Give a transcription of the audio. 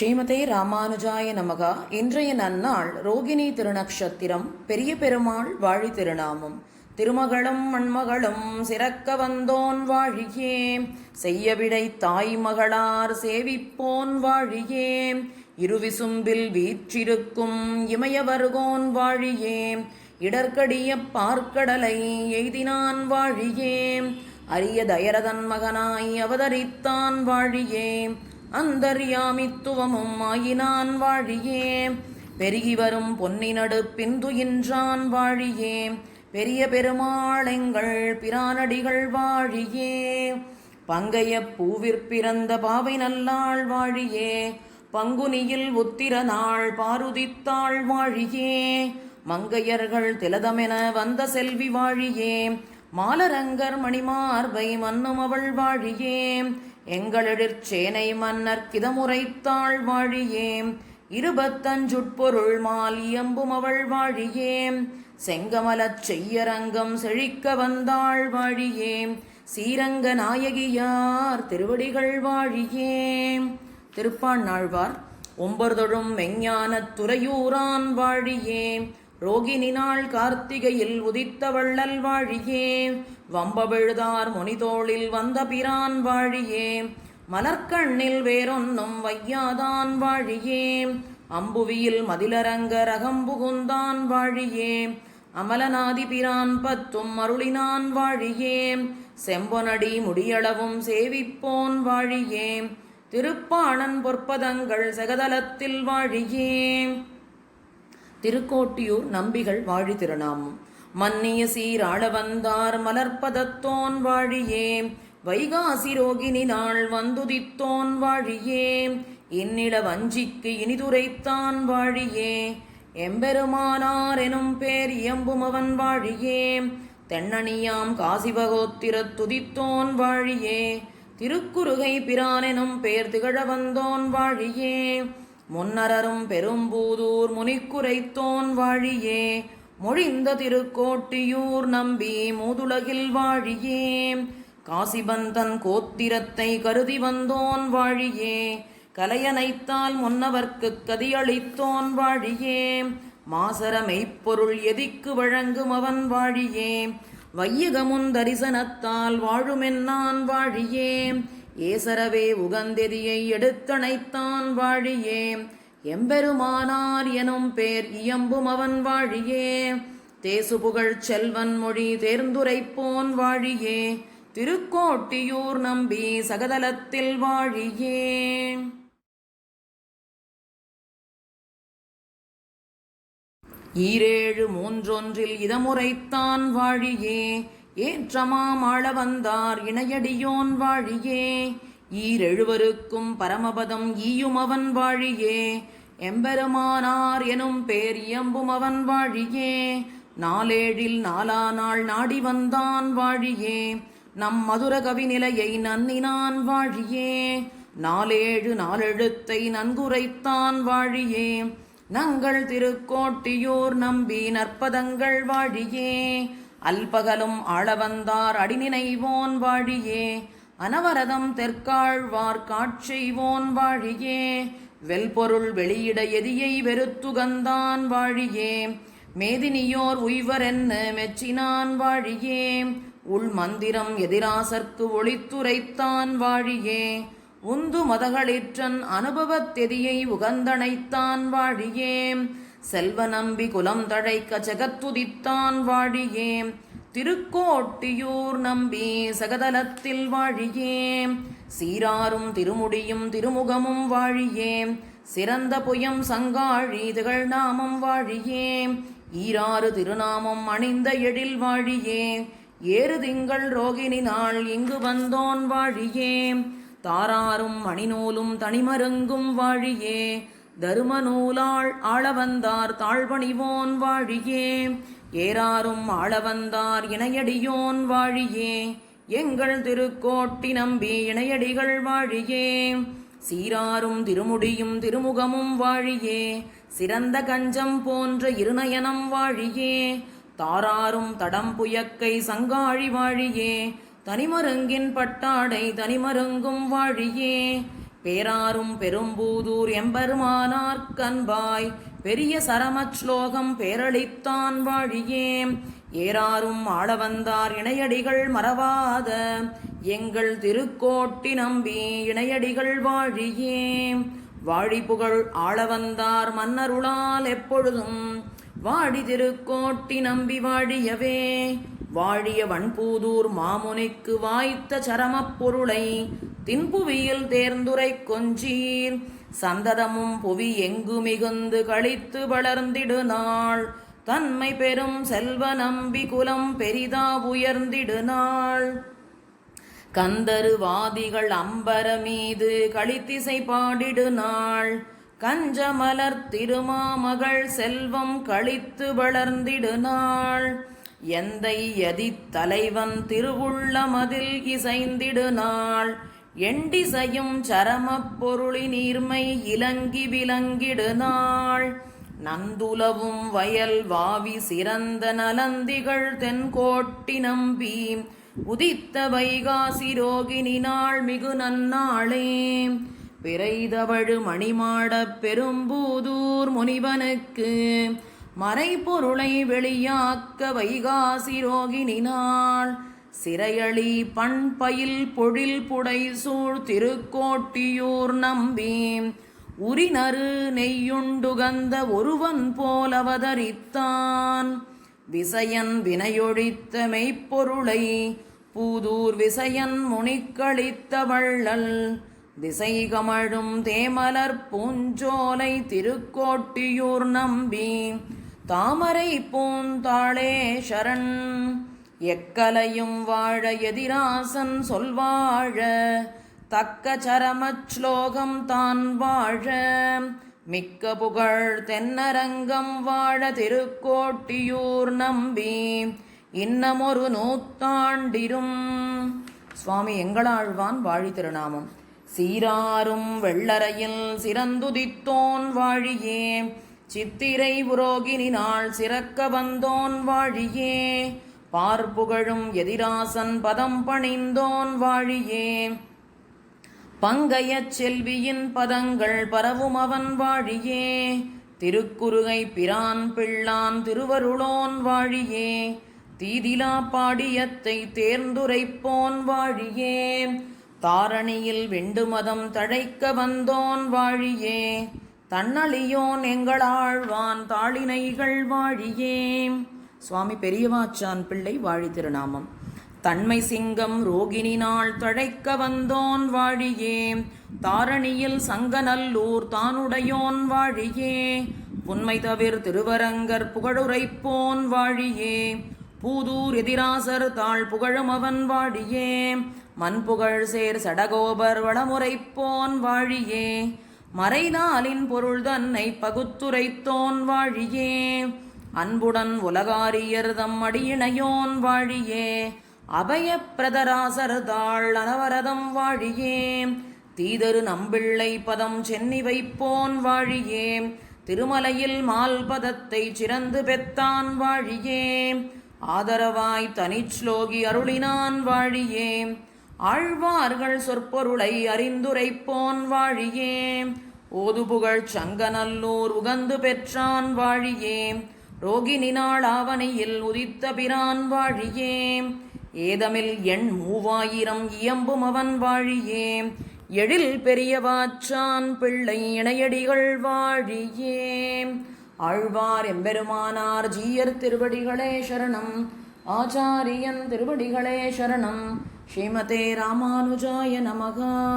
ஸ்ரீமதே ராமானுஜாய நமகா. இன்றைய நன்னாள் ரோகிணி திருநக்ஷத்திரம் பெரிய பெருமாள் வாழி திருநாமம். திருமகளும் மண்மகளும் சிறக்க வந்தோன் வாழியே. செய்யவிடை தாய் மகளார் சேவிப்போன் வாழியே. இருவிசும்பில் வீற்றிருக்கும் இமயவர்கோன் வாழியே. இடர்கடிய பார்க்கடலை எய்தினான் வாழியே. அரிய தயரதன் மகனாய் அவதரித்தான் வாழியே. அந்தர்யாமித்துவமும் ஆயினான் வாழியே. பெருகி வரும் பொன்னி பிந்துயின்றான் வாழியே. பெரிய பெருமாளெங்கள் பிரானடிகள் வாழியே. பங்கைய பூவிற்பிறந்த பாவை நல்லாள் வாழியே. பங்குனியில் உத்திர நாள் பாருதித்தாள் வாழியே. மங்கையர்கள் திலதமென வந்த செல்வி வாழியே. மாலரங்கர் மணிமார்பை மன்னும் அவள் வாழியே. எங்களிடர் சேனை மன்னர் கிதமுரைத்தாள் வாழியேம். இருபத்தஞ்சுட்பொருள் மால் இயம்பும் அவள் வாழியேம். செங்கமலச் செய்யரங்கம் செழிக்க வந்தாள் வாழியேம். சீரங்க நாயகியார் திருவடிகள் வாழியே திருப்பாண்ணாழ்வார் ஒம்பர்தொழும் மெஞ்ஞானத் துறையூரான் வாழியேம். ரோகிணினாள் கார்த்திகையில் உதித்த வள்ளல் வாழியே வம்பவிழுதார் முனிதோளில் வந்த பிரான் வாழியே. மலர்க்கண்ணில் வேறொன்னும் வையாதான் வாழியே. அம்புவியில் மதிலரங்க ரகம்புகுந்தான் வாழியே. அமலநாதி பிரான் பத்தும் அருளினான் வாழியே. செம்பொனடி முடியளவும் சேவிப்போன் வாழியே. திருப்பாணன் பொற்பதங்கள் செகதலத்தில் வாழியே. திருக்கோட்டியூர் நம்பிகள் வாழி திருநாமம் மன்னிய சீராள வந்தார் மலர்ப்பதத்தோன் வாழியே. வைகாசி ரோகிணி நாள் வந்துதித்தோன் வாழியே. இன்னிட வஞ்சிக்கு இனிதுரைத்தான் வாழியே. எம்பெருமானார் எனும் பேர் இயம்பும் அவன் வாழியே. தென்னணியாம் காசிபகோத்திரத் துதித்தோன் வாழியே. திருக்குறுகை பிரானெனும் பேர் திகழ வந்தோன் வாழியே. முன்னரரும் பெரும்பூதூர் முனிக்குரைத்தோன் வாழியே மொழிந்த திருக்கோட்டியூர் நம்பி மூதுலகில் வாழியே. காசிபந்தன் கோத்திரத்தை கருதி வந்தோன் வாழியே கலையனைத்தால் முன்னவர்க்கு கதியளித்தோன் வாழியே. மாசர மெய்ப்பொருள் எதிக்கு வழங்கும் அவன் வாழியே வையகமுன் தரிசனத்தால் வாழுமென்னான் வாழியே. ஏசரவே உகந்தெதியை எடுத்தணைத்தான் வாழியே. எம்பெருமானார் எனும் பேர் இயம்பும் அவன் வாழியே. தேசு புகழ் செல்வன் மொழி தேர்ந்துரைப்போன் வாழியே. திருக்கோட்டியூர் நம்பி சகதலத்தில் வாழியே. ஈரேழு மூன்றொன்றில் இதமுறைத்தான் வாழியே. ஏற்றமாம் ஆள வந்தார் இணையடியோன் வாழியே. ஈரெழுவருக்கும் பரமபதம் ஈயும் அவன் வாழியே. எம்பெருமானார் எனும் பேர் இயம்பும் அவன் வாழியே. நாளேழில் நாலா நாள் நாடி வந்தான் வாழியே. நம் மதுர கவி நிலையை நன்னினான் வாழியே. நாளேழு நாளெழுத்தை நன்குரைத்தான் வாழியே. நங்கள் திருக்கோட்டியூர் நம்பி நற்பதங்கள் வாழியே. அல்பகலும் ஆளவந்தார் அடிநினைவோன் வாழியே. அனவரதம் தெற்காழ்வார் காட்செய்வோன் வாழியே. வெல்பொருள் வெளியிட எதியை வெறுத்துகந்தான் வாழியே. மேதினியோர் உய்வரென்ன மெச்சினான் வாழியே. உள் மந்திரம் எதிராசர்க்கு ஒளித்துரைத்தான் வாழியே. உந்து மதகளிற்றன் அனுபவத்தெதியை உகந்தணைத்தான் வாழியே. செல்வ நம்பி குலம் தழைக்க ஜெகத்துதித்தான் வாழியே. திருக்கோட்டியூர் நம்பி சகதலத்தில் வாழியே. சீராரும் திருமுடியும் திருமுகமும் வாழியே. சிறந்த புயம் சங்காழி திகழ் நாமம் வாழியே. ஈராறு திருநாமம் அணிந்த எழில் வாழியே. ஏறு திங்கள் ரோகிணி நாள் இங்கு வந்தோன் வாழியே. தாராரும் மணிநூலும் தனிமருங்கும் வாழியே. தரும நூலாள் ஆளவந்தார் தாழ்வணிவோன் வாழியே. ஏறாரும் ஆளவந்தார் இணையடியோன் வாழியே. எங்கள் திருக்கோட்டி நம்பி இணையடிகள் வாழியே. சீராரும் திருமுடியும் திருமுகமும் வாழியே. சிறந்த கஞ்சம் போன்ற இருநயனம் வாழியே. தாராரும் தடம் புயக்கை சங்காழி வாழியே. தனிமருங்கின் பட்டாடை தனிமருங்கும் வாழியே. பேராரும் பெரும்பூதூர் எம்பெருமானார்க்கன்பாய் பெரிய சரமச்லோகம் பேரளித்தான் வாழியே. ஏறாரும் ஆளவந்தார் இணையடிகள் மறவாத எங்கள் திருக்கோட்டி நம்பி இணையடிகள் வாழியே. வாழி புகழ் ஆளவந்தார் மன்னருளால் எப்பொழுதும் வாழி திருக்கோட்டி நம்பி வாழியவே. வாழிய வன்பூதூர் மாமுனிக்கு வாய்த்த சரமப் பொருளை தின்புவியில் தேர்ந்துரை கொஞ்சீர். சந்ததமும் புவி எங்கு மிகுந்து கழித்து வளர்ந்திடு நாள். தன்மை பெரும் செல்வ நம்பி குலம் பெரிதா உயர்ந்திடு நாள். கந்தருவாதிகள் அம்பர மீது களித்திசை பாடிடு நாள். கஞ்சமலர் திருமாமகள் செல்வம் கழித்து வளர்ந்திடு நாள். எந்தை எதித் தலைவன் திருவுள்ளமதில் இசைந்திடு நாள். எண்டிசையும் சரமப்பொருளி நீர்மை இலங்கி விலங்கிடு நாள். நந்துலவும் வயல் வாவி சிறந்த நலந்திகள் தென்கோட்டி நம்பி. உதித்த வைகாசி ரோகிணி நாள் மிகு நன்னாளே. பிறைதவழு மணிமாடப் பெரும்பூதூர் முனிவனுக்கு. மறைபொருளை வெளியாக்க வைகாசி ரோகிணி நாள். சிறையளி பண்பயில் பொழில் புடை சூழ் திருக்கோட்டியூர் நம்பி உரிநறு நெய்யுண்டுகந்த ஒருவன் போலவதரித்தான் விசயன் வினையொழித்த மெய்ப்பொருளை பூதூர் விசயன் முனிக்களித்த வள்ளல். திசை கமழும் தேமலர் பூஞ்சோலை திருக்கோட்டியூர் நம்பி தாமரை பூந்தாளே சரண். எக்கலையும் வாழ எதிராசன் சொல்வாழ தக்க சரமச்லோகம் தான் வாழ. மிக்க புகழ் தென்னரங்கம் வாழ திருக்கோட்டியூர் நம்பி இன்னமொரு நூத்தாண்டிரும். சுவாமி எங்களாழ்வான் வாழி திருநாமம். சீராரும் வெள்ளரையில் சிறந்துதித்தோன் வாழியே சித்திரை புரோகினினால் சிறக்க வந்தோன் வாழியே. பார்ப்புகழும் எதிராசன் பதம் பணிந்தோன் வாழியே. பங்கையச் செல்வியின் பதங்கள் பரவும் அவன் வாழியே. திருக்குறுகை பிரான் பிள்ளான் திருவருளோன் வாழியே. தீதிலா பாடியத்தை தேர்ந்துரைப்போன் வாழியே. தாரணியில் வெண்டுமதம் தழைக்க வந்தோன் வாழியே. தன்னழியோன் எங்களாழ்வான் தாளினைகள் வாழியே. சுவாமி பெரியவாச்சான் பிள்ளை வாழி திருநாமம். தன்மை சிங்கம் ரோகிணி நாள் தழைக்க வந்தோன் வாழியே. தாரணியில் சங்கநல்லூர் தானுடையோன் வாழியே. உண்மை தவிர் திருவரங்கர் புகழுரைப்போன் வாழியே. பூதூர் எதிராசர் தாழ் புகழும் அவன் வாழியே. மண்புகழ் சேர் சடகோபர் வளமுரைப்போன் வாழியே. மறைதாலின் பொருள் தன்னை பகுத்துரைத்தோன் வாழியே. அன்புடன் உலகாரியர் தம் அடியிணையோன் வாழியே. அபயப்பிரதராசர் தாள் அனவரதம் வாழியே. தீதரு நம்பிள்ளை பதம் சென்னி வைப்போன் வாழியே. திருமலையில் மால்பதத்தை சிறந்து பெத்தான் வாழியே. ஆதரவாய் தனிச்லோகி அருளினான் வாழியே. ஆழ்வார்கள் சொற்பொருளை அறிந்துரைப்போன் வாழியே. ஓதுபுகழ் சங்கநல்லூர் உகந்து பெற்றான் வாழியே. ரோகிணி நாள் உதித்த பிரான் வாழியே. ஏதமில் எண் மூவாயிரம் இயம்பும் அவன் வாழியே. எழில் பெரியவாச்சான் பிள்ளை இணையடிகள் வாழியே. ஆழ்வார் எம்பெருமானார் ஜீயர் திருவடிகளே சரணம். ஆச்சாரியன் திருவடிகளே சரணம். ஸ்ரீமதே ராமானுஜாய நமகா.